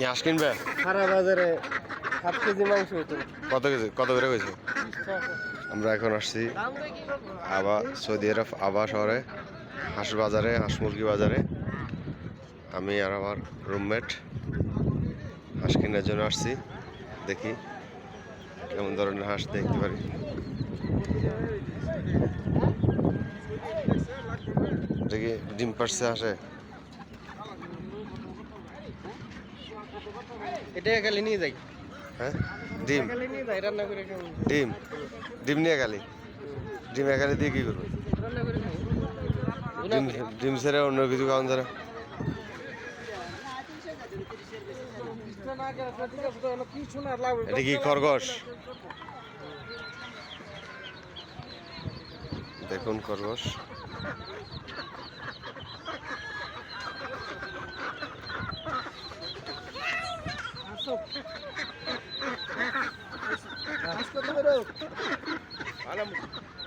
কি হাঁস কিনবে? সারা বাজারে সাত কেজি মাংস হতো কত কেজি? কত করে কইছে? আমরা এখন আসছি আবা সৌদি আরব আবা শহরে হাঁস বাজারে হাঁস মুরগি বাজারে। আমি আর আমার রুমমেট হাঁস কেনার জন্য আসছি। দেখি কেমন ধরনের হাঁস দেখতে পারি। দেখি ডিম পারছে হাঁসে। এটা খালি নিয়ে যাই। হ্যাঁ? ডিম? খালি রান্না করে ডিম? ডিম নিয়ে গেলি ডিম একালে দিয়ে কি করব? ডিম ডিম ছেড়ে অন্য কিছু খাওয়ান এটা কি খরগোশ? দেখুন খরগোশ।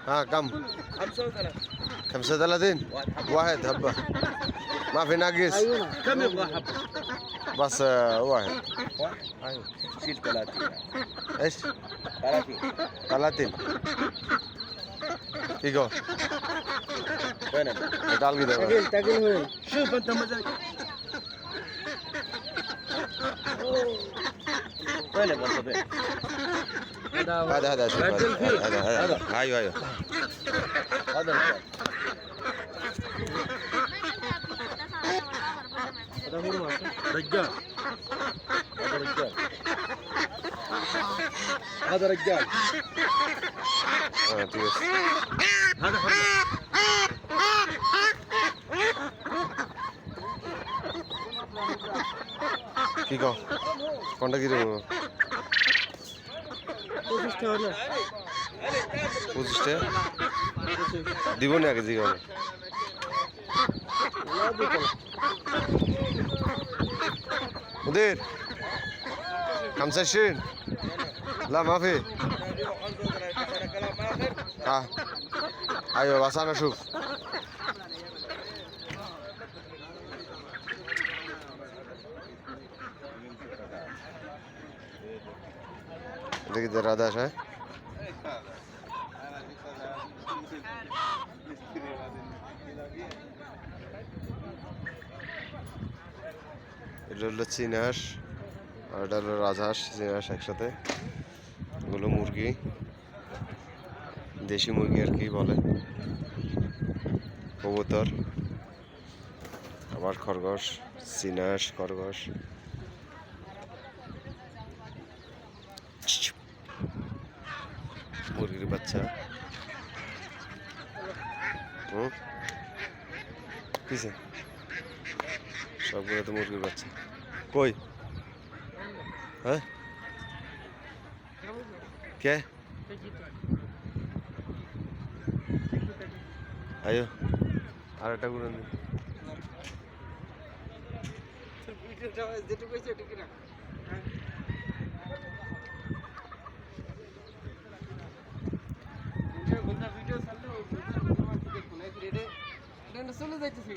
ها كم؟ خمسة وثلاثين واحد هبة ما في ناقص كم يبغى حبه بس آه، واحد أيوة. شيل 30 ايش؟ 30 ثلاثين كيكو وين انت؟ تعال كده بقى. تاكل تاكل وين شوف انت مزاج طيب وين هذا هذا هذا هذا هذا هذا هذا أيوه أيوه. هذا رجال. هذا رجال. هذا رجال. هذا حرية কোনটা কি দেবো পঁচিশটা? দিব না আগে জিগানো ওদের খামসা সেন লা, মাফি। হ্যাঁ আয়ো বাসান অসুখ দেখি তো রাধা হ্যাঁ এটা হলো চিনাস, আর এটা হলো রাজহাঁস, চিনাস একসাথে। এগুলো মুরগি। দেশি মুরগি আর কি বলে। কবুতর। আবার খরগোশ, চিনাস, খরগোশ। বাচ্চা। হুম? কিসে সবগুলো তো মুরগির বাচ্চা। কই? হ্যাঁ? কে? আয়ো আর একটা গুলো নি যেটুকু হয়েছে ওটুকু রাখ। চলে যাইতেছে